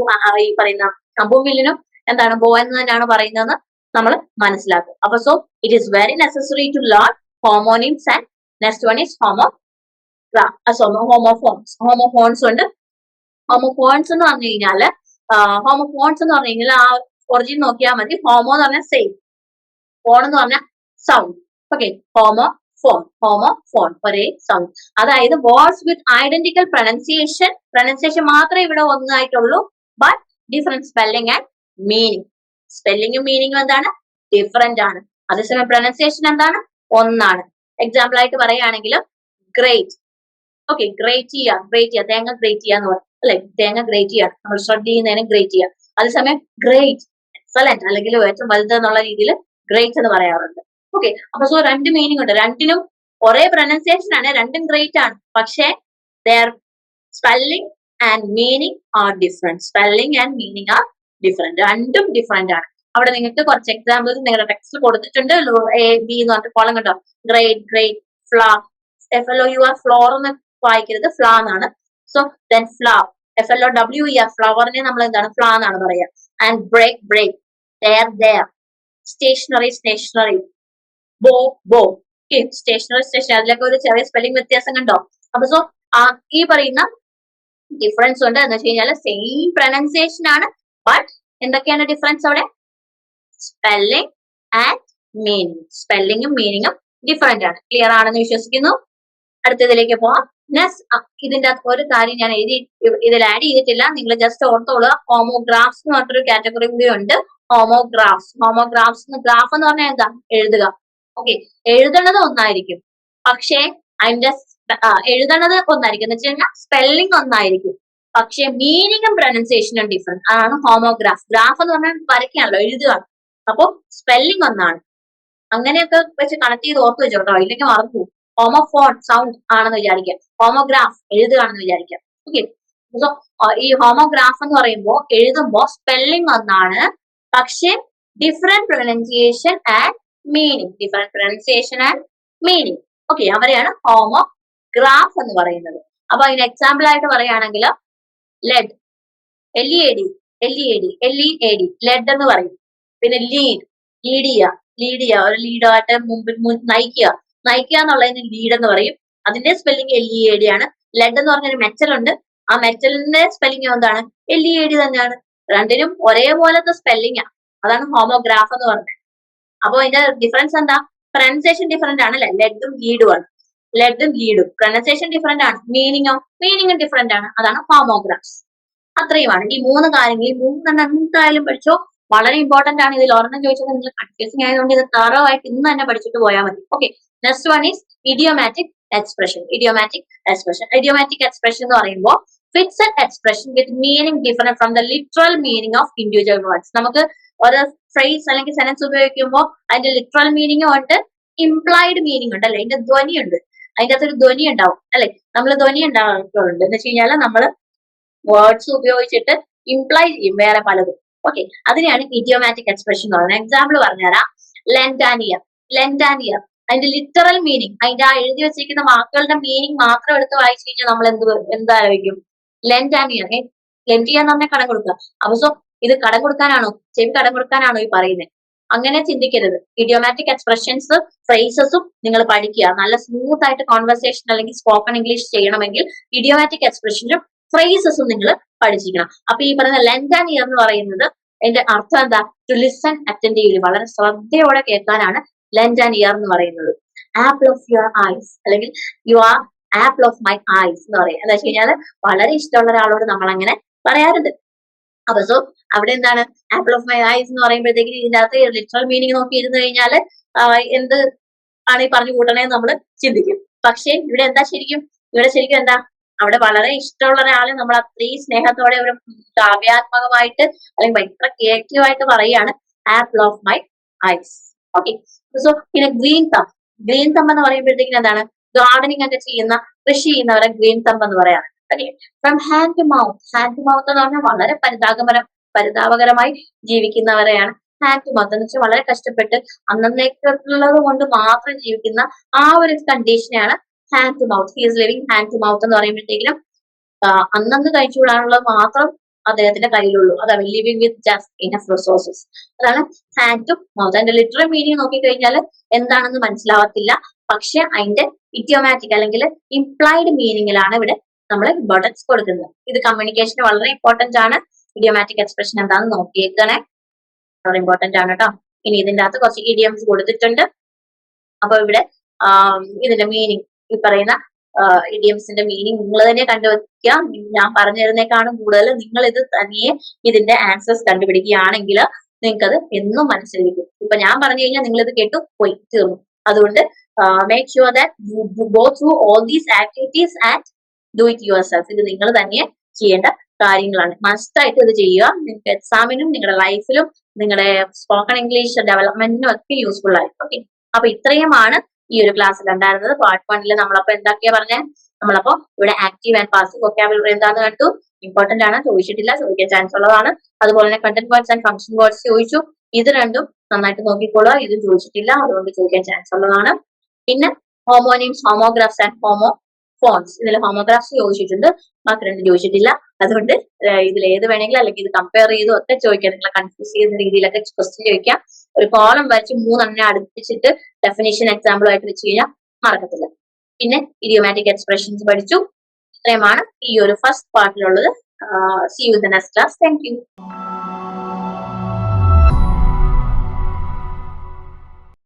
ഈ പറയുന്ന അമ്പുമില്ലിനും എന്താണ് ബോ എന്ന് തന്നെയാണ് പറയുന്നതെന്ന് നമ്മൾ മനസ്സിലാക്കും. അപ്പൊ so it is very necessary to learn homonyms and next one is homo homophones homophones ഉണ്ട്. ഹോമോഫോൺസ് എന്ന് പറഞ്ഞു കഴിഞ്ഞാൽ ഹോമോഫോൺസ് എന്ന് പറഞ്ഞു കഴിഞ്ഞാൽ ആ ഒറിജിൻ നോക്കിയാൽ മതി. ഹോമോ എന്ന് പറഞ്ഞാൽ സെയിം ഫോൺ എന്ന് പറഞ്ഞാൽ sound okay homo phone homo phone ഒരേ സൗണ്ട് അതായത് words with identical pronunciation pronunciation മാത്രമേ ഇവിടെ ഒന്നായിട്ടുള്ളൂ. But different spelling and meaning സ്പെല്ലിംഗും മീനിങ്ങും എന്താണ്? ഡിഫറെന്റ് ആണ്. അതേസമയം പ്രൊനൗൺസിയേഷൻ എന്താണ്? ഒന്നാണ്. എക്സാമ്പിൾ ആയിട്ട് പറയുകയാണെങ്കിൽ ഗ്രേറ്റ് ഓക്കെ ഗ്രേറ്റ് ചെയ്യുക ഗ്രേറ്റ് ചെയ്യുക തേങ്ങ ഗ്രേറ്റ് ചെയ്യുക എന്ന് അല്ലെ? തേങ്ങ ഗ്രേറ്റ് ചെയ്യുക നമ്മൾ ഷ്രെഡ് ചെയ്യുന്നതിന് ഗ്രേറ്റ് ചെയ്യുക അതേസമയം ഗ്രേറ്റ് എക്സലന്റ് അല്ലെങ്കിൽ ഏറ്റവും വലുത് എന്നുള്ള രീതിയിൽ ഗ്രേറ്റ് എന്ന് പറയാറുണ്ട്. ഓക്കെ അപ്പൊ സോ രണ്ട് മീനിങ് ഉണ്ട്. രണ്ടിനും ഒരേ പ്രൊനൗൺസിയേഷൻ ആണ്. രണ്ടും ഗ്രേറ്റ് ആണ്. പക്ഷേ their spelling and meaning are different spelling and meaning are different രണ്ടും ഡിഫറെന്റ് ആണ്. അവിടെ നിങ്ങൾക്ക് കുറച്ച് എക്സാമ്പിൾസ് നിങ്ങളുടെ ടെക്സ്റ്റ് കൊടുത്തിട്ടുണ്ട്. എ ബി എന്ന് പറഞ്ഞിട്ട് കോളം കണ്ടോ? Great great flour F L O U R flour എന്ന് വായിക്കരുത്. ഫ്ലാ എന്നാണ്. So then flour F L O W E R ഫ്ലവറിനെ നമ്മൾ എന്താണ് ഫ്ലാ എന്നാണ് പറയുക. And break brake their there. Stationery stationary bow bough stationery station അതിലൊക്കെ ഒരു ചെറിയ സ്പെല്ലിംഗ് വ്യത്യാസം കണ്ടോ? അപ്പൊ സോ ഈ പറയുന്ന ഡിഫറൻസ് ഉണ്ട്. എന്ന് വെച്ച് കഴിഞ്ഞാൽ സെയിം പ്രൊനൗൺസിയേഷൻ ആണ്. ബട്ട് എന്തൊക്കെയാണ് ഡിഫറൻസ് അവിടെ? സ്പെല്ലിംഗ് ആൻഡ് മീനിങ് സ്പെല്ലിങ്ങും മീനിങ്ങും ഡിഫറെന്റ് ആണ്. ക്ലിയർ ആണെന്ന് വിശ്വസിക്കുന്നു. അടുത്തതിലേക്ക് പോവാം. നെക്സ്റ്റ് ഇതിന്റെ ഒരു കാര്യം ഞാൻ എഴുതി ഇതിൽ ആഡ് ചെയ്തിട്ടില്ല. നിങ്ങൾ ജസ്റ്റ് ഓർത്തോളുക. ഹോമോഗ്രാഫ്സ് എന്ന് പറഞ്ഞൊരു കാറ്റഗറി കൂടി ഉണ്ട്. ഹോമോഗ്രാഫ്സ് ഹോമോഗ്രാഫ്സ് ഗ്രാഫ് എന്ന് പറഞ്ഞാൽ എന്താ? എഴുതുക. ഓക്കെ എഴുതണത് ഒന്നായിരിക്കും. പക്ഷേ അതിന്റെ എഴുതണത് ഒന്നായിരിക്കും. എന്ന് വെച്ച് കഴിഞ്ഞാൽ സ്പെല്ലിംഗ് ഒന്നായിരിക്കും. പക്ഷെ മീനിങ്ങും പ്രൊനൗൺസിയേഷനും ഡിഫറെന്റ് അതാണ് ഹോമോഗ്രാഫ് ഗ്രാഫ് എന്ന് പറഞ്ഞാൽ വരയ്ക്കാണല്ലോ എഴുതുക അപ്പോൾ സ്പെല്ലിംഗ് ഒന്നാണ്. അങ്ങനെയൊക്കെ വെച്ച് കണക്ട് ചെയ്ത് ഓർത്ത് വെച്ചോട്ടോ. ഇല്ലെങ്കിൽ മറന്നു ഹോമോഫോൺ സൗണ്ട് ആണെന്ന് വിചാരിക്കാം ഹോമോഗ്രാഫ് എഴുതുകയാണെന്ന് വിചാരിക്കാം ഓക്കെ സോ ഈ ഹോമോഗ്രാഫ് എന്ന് പറയുമ്പോൾ എഴുതുമ്പോൾ സ്പെല്ലിംഗ് ഒന്നാണ് പക്ഷെ different pronunciation and meaning different pronunciation and meaning okay അവരെയാണ് ഹോമോഗ്രാഫ് എന്ന് പറയുന്നത്. അപ്പൊ അതിന് എക്സാമ്പിൾ ആയിട്ട് പറയുകയാണെങ്കിൽ lead L E A D L E A D L E A D lead എന്ന് പറയും. പിന്നെ ലീഡ് ലീഡ് ചെയ്യുക. ലീഡ് ഒരു ലീഡായിട്ട് മുമ്പിൽ നയിക്കുക. നയിക്കുക എന്നുള്ളതിന് ലീഡ് എന്ന് പറയും. അതിന്റെ spelling L E A D ആണ്. ലെഡ് എന്ന് പറഞ്ഞൊരു മെറ്റൽ ഉണ്ട്. ആ മെറ്റലിന്റെ സ്പെല്ലിംഗ് എന്താണ് എൽ ഇ എ ഡി തന്നെയാണ്. രണ്ടിനും ഒരേപോലത്തെ സ്പെല്ലിംഗ് ആണ് അതാണ് ഹോമോഗ്രാഫ് എന്ന് പറഞ്ഞത്. അപ്പൊ ഇതിന്റെ ഡിഫറൻസ് എന്താ? പ്രൊനൗൺസിയേഷൻ ഡിഫറെന്റ് ആണ്. അല്ലെ ലെഡും ഗീഡും ആണ്. ലെഡും ഗീഡും പ്രൊനൗൺസിയേഷൻ ഡിഫറെന്റ് ആണ്. മീനിങ്ങോ മീനിങ്ങും ഡിഫറെന്റ് ആണ്. അതാണ് ഹോമോഗ്രാഫ്സ് അത്രയുമാണ്. ഈ മൂന്ന് കാര്യങ്ങൾ ഈ മൂന്നെണ്ണം എന്തായാലും പഠിച്ചോ? വളരെ ഇമ്പോർട്ടന്റ് ആണ്. ഇതിൽ ഒരെണ്ണം ചോദിച്ചത് നിങ്ങൾ കൺഫ്യൂസിങ് ആയതുകൊണ്ട് ഇത് തറോ ആയിട്ട് ഇന്ന് തന്നെ പഠിച്ചിട്ട് പോയാൽ മതി. Okay next one is idiomatic expression idiomatic expression idiomatic expression എന്ന് പറയുമ്പോൾ fixed expression with meaning different from the literal meaning of individual words നമുക്ക് ഓരോ ഫ്രേസ് അല്ലെങ്കിൽ സെനൻസ് ഉപയോഗിക്കുമ്പോൾ അതിന്റെ ലിറ്ററൽ മീനിങ്ങും ഉണ്ട് ഇംപ്ലൈഡ് മീനിങ് ഉണ്ട് അല്ലെ? അതിന്റെ ധ്വനി ഉണ്ട്. അതിന്റെ അകത്തൊരു ധ്വനി ഉണ്ടാവും അല്ലെ? നമ്മൾ ധ്വനി ഉണ്ടാകാറുണ്ട് എന്ന് വെച്ച് കഴിഞ്ഞാൽ നമ്മൾ വേർഡ്സ് ഉപയോഗിച്ചിട്ട് ഇംപ്ലൈ ചെയ്യും വേറെ പലതും. ഓക്കെ അതിനെയാണ് ഇഡിയോമാറ്റിക് എക്സ്പ്രഷൻ എന്ന് പറയുന്നത്. എക്സാമ്പിൾ പറഞ്ഞുതരാം. ലെൻഡാനിയ ലെൻഡാനിയ അതിന്റെ ലിറ്ററൽ മീനിങ് അതിന്റെ ആ എഴുതി വെച്ചിരിക്കുന്ന വാക്കുകളുടെ മീനിങ് മാത്രം എടുത്ത് വായിച്ചു കഴിഞ്ഞാൽ നമ്മൾ എന്ത് എന്താലോചിക്കും ലെൻഡാനിയർ ലെൻഡ് ചെയ്യാന്ന് പറഞ്ഞാൽ കടം കൊടുക്കുക. അപ്പൊ സോ ഇത് കടം കൊടുക്കാനാണോ? ചെവി കടം കൊടുക്കാനാണോ ഈ പറയുന്നത് അങ്ങനെ ചിന്തിക്കരുത്. ഇഡിയോമാറ്റിക് എക്സ്പ്രഷൻസ് ഫ്രേസസും നിങ്ങൾ പഠിക്കുക. നല്ല സ്മൂത്ത് ആയിട്ട് കോൺവെർസേഷൻ അല്ലെങ്കിൽ സ്പോക്കൺ ഇംഗ്ലീഷ് ചെയ്യണമെങ്കിൽ ഇഡിയോമാറ്റിക് എക്സ്പ്രഷനും ഫ്രേസസും നിങ്ങൾ പഠിച്ചിരിക്കണം. അപ്പൊ ഈ പറയുന്ന ലെൻഡ് ആൻഡ് ഇയർ എന്ന് പറയുന്നത് എന്റെ അർത്ഥം എന്താ? ടു ലിസൺ അറ്റൻഡീവ്ലി വളരെ ശ്രദ്ധയോടെ കേൾക്കാനാണ് ലെൻഡ് ആൻഡ് ഇയർ എന്ന് പറയുന്നത്. ആപ്പിൾ ഓഫ് യുവർ ഐസ് അല്ലെങ്കിൽ you are apple of my eyes എന്ന് പറയും. എന്താ വെച്ച് കഴിഞ്ഞാൽ വളരെ ഇഷ്ടമുള്ള ഒരാളോട് നമ്മൾ അങ്ങനെ പറയാറുണ്ട്. അപ്പൊ സോ അവിടെ എന്താണ്? ആപ്പിൾ ഓഫ് മൈ ഐസ് എന്ന് പറയുമ്പോഴത്തേക്ക് ഇതിന്റെ അകത്ത് ലിറ്ററൽ മീനിങ് നോക്കി ഇരുന്ന് കഴിഞ്ഞാൽ എന്ത് ആണ് ഈ പറഞ്ഞു കൂട്ടണേന്ന് നമ്മൾ ചിന്തിക്കും. പക്ഷേ ഇവിടെ എന്താ ശരിക്കും? ഇവിടെ ശരിക്കും എന്താ? അവിടെ വളരെ ഇഷ്ടമുള്ള ഒരാളെ നമ്മൾ അത്രയും സ്നേഹത്തോടെ ഒരു കാവ്യാത്മകമായിട്ട് അല്ലെങ്കിൽ ഭയങ്കര ക്രിയേറ്റീവ് ആയിട്ട് പറയുകയാണ് apple of my eyes okay so പിന്നെ ഗ്രീൻ തം. ഗ്രീൻ തം എന്ന് പറയുമ്പോഴത്തേക്കും എന്താണ്? ഗാർഡനിങ് ഒക്കെ ചെയ്യുന്ന കൃഷി ചെയ്യുന്നവരെ ഗ്രീൻ തമ്പ് എന്ന് പറയാറ് okay from hand to mouth hand to mouth എന്ന് പറഞ്ഞാൽ വളരെ പരിതാപകരം പരിതാപകരമായി ജീവിക്കുന്നവരെയാണ് ഹാൻഡ് ടു മൗത്ത് എന്ന് വെച്ചാൽ വളരെ കഷ്ടപ്പെട്ട് അന്നേക്കുള്ളത് കൊണ്ട് മാത്രം ജീവിക്കുന്ന ആ ഒരു കണ്ടീഷനാണ് hand to mouth he's living hand to mouth എന്ന് പറയുമ്പോഴത്തേക്കും അന്നന്ന് കഴിച്ചുകൂടാനുള്ളത് മാത്രം അദ്ദേഹത്തിന്റെ കയ്യിലുള്ളൂ. അതാണ് living with just enough resources അതാണ് ഹാൻഡ് ടു മൗത്ത് അതിന്റെ ലിറ്ററൽ മീനിങ് നോക്കിക്കഴിഞ്ഞാൽ എന്താണെന്ന് മനസ്സിലാവത്തില്ല. പക്ഷെ അതിന്റെ ഇഡിയോമാറ്റിക് അല്ലെങ്കിൽ ഇംപ്ലൈഡ് മീനിങ്ങിലാണ് ഇവിടെ നമ്മൾ ഇമ്പോർട്ടൻസ് കൊടുക്കുന്നത്. ഇത് കമ്മ്യൂണിക്കേഷൻ വളരെ ഇമ്പോർട്ടന്റ് ആണ്. ഇഡിയോമാറ്റിക് എക്സ്പ്രഷൻ എന്താണെന്ന് നോക്കിയേക്കണേ. വളരെ ഇമ്പോർട്ടന്റ് ആണ് കേട്ടോ ഇനി ഇതിന്റെ അകത്ത് കുറച്ച് ഇഡിയംസ് കൊടുത്തിട്ടുണ്ട്. അപ്പൊ ഇവിടെ ഇതിന്റെ മീനിങ് ഈ പറയുന്ന ഇഡിയംസിന്റെ മീനിങ് നിങ്ങൾ തന്നെ കണ്ടുവയ്ക്കുക ഞാൻ പറഞ്ഞു തരുന്നേക്കാളും കൂടുതൽ നിങ്ങൾ ഇത് തനിയെ ഇതിന്റെ ആൻസേഴ്സ് കണ്ടുപിടിക്കുകയാണെങ്കിൽ നിങ്ങൾക്കത് എന്നും മനസ്സിലിരിക്കും ഇപ്പൊ ഞാൻ പറഞ്ഞു കഴിഞ്ഞാൽ നിങ്ങൾ ഇത് കേട്ടു പോയി തീർന്നു. അതുകൊണ്ട് make sure that you, go through all these activities activities do it yourself ഇത് നിങ്ങൾ തന്നെ ചെയ്യേണ്ട കാര്യങ്ങളാണ്. മസ്റ്റ് ആയിട്ട് ഇത് ചെയ്യുക. നിങ്ങൾക്ക് എക്സാമിനും നിങ്ങളുടെ ലൈഫിലും നിങ്ങളുടെ സ്പോക്കൺ ഇംഗ്ലീഷ് ഡെവലപ്മെന്റിനും ഒക്കെ യൂസ്ഫുൾ ആയിരിക്കും. ഓക്കെ അപ്പൊ ഇത്രയുമാണ് ഈ ഒരു ക്ലാസ്സിൽ ഉണ്ടായിരുന്നത്. പാർട്ട് വണ്ണിൽ നമ്മളപ്പോ എന്തൊക്കെയാ പറഞ്ഞത് നമ്മളപ്പോ ഇവിടെ ആക്റ്റീവ് ആൻഡ് പാസീവ് വൊക്കാബുലറി എന്താന്ന് കണ്ടു. ഇമ്പോർട്ടന്റ് ആണ്. ചോദിച്ചിട്ടില്ല. ചോദിക്കാൻ ചാൻസ് ഉള്ളതാണ്. അതുപോലെ തന്നെ content words and function words ചോദിച്ചു. ഇത് രണ്ടും നന്നായിട്ട് നോക്കിക്കോളുക. ഇതും ചോദിച്ചിട്ടില്ല. അതുകൊണ്ട് ചോദിക്കാൻ ചാൻസ് ഉള്ളതാണ്. പിന്നെ homonyms homographs and homo phones ഇതിൽ ഹോമോഗ്രാഫ്സ് ചോദിച്ചിട്ടുണ്ട്. ബാക്കി രണ്ട് ചോദിച്ചിട്ടില്ല. അതുകൊണ്ട് ഇതിൽ ഏത് വേണമെങ്കിലും അല്ലെങ്കിൽ ഇത് കമ്പയർ ചെയ്തും ഒക്കെ ചോദിക്കാം. നിങ്ങളെ കൺഫ്യൂസ് ചെയ്യുന്ന രീതിയിലൊക്കെ ക്വസ്റ്റ്യൻ ചോദിക്കാം. ഒരു കോളം വരച്ച് മൂന്നെണ്ണം അടുപ്പിച്ചിട്ട് ഡെഫിനേഷൻ എക്സാമ്പിൾ ആയിട്ട് വെച്ച് കഴിഞ്ഞാൽ മറക്കത്തില്ല. പിന്നെ ഇഡിയോമാറ്റിക് എക്സ്പ്രഷൻസ് പഠിച്ചു. ഇത്രയുമാണ് ഈ ഒരു first പാർട്ടിലുള്ളത് see you the next class thank you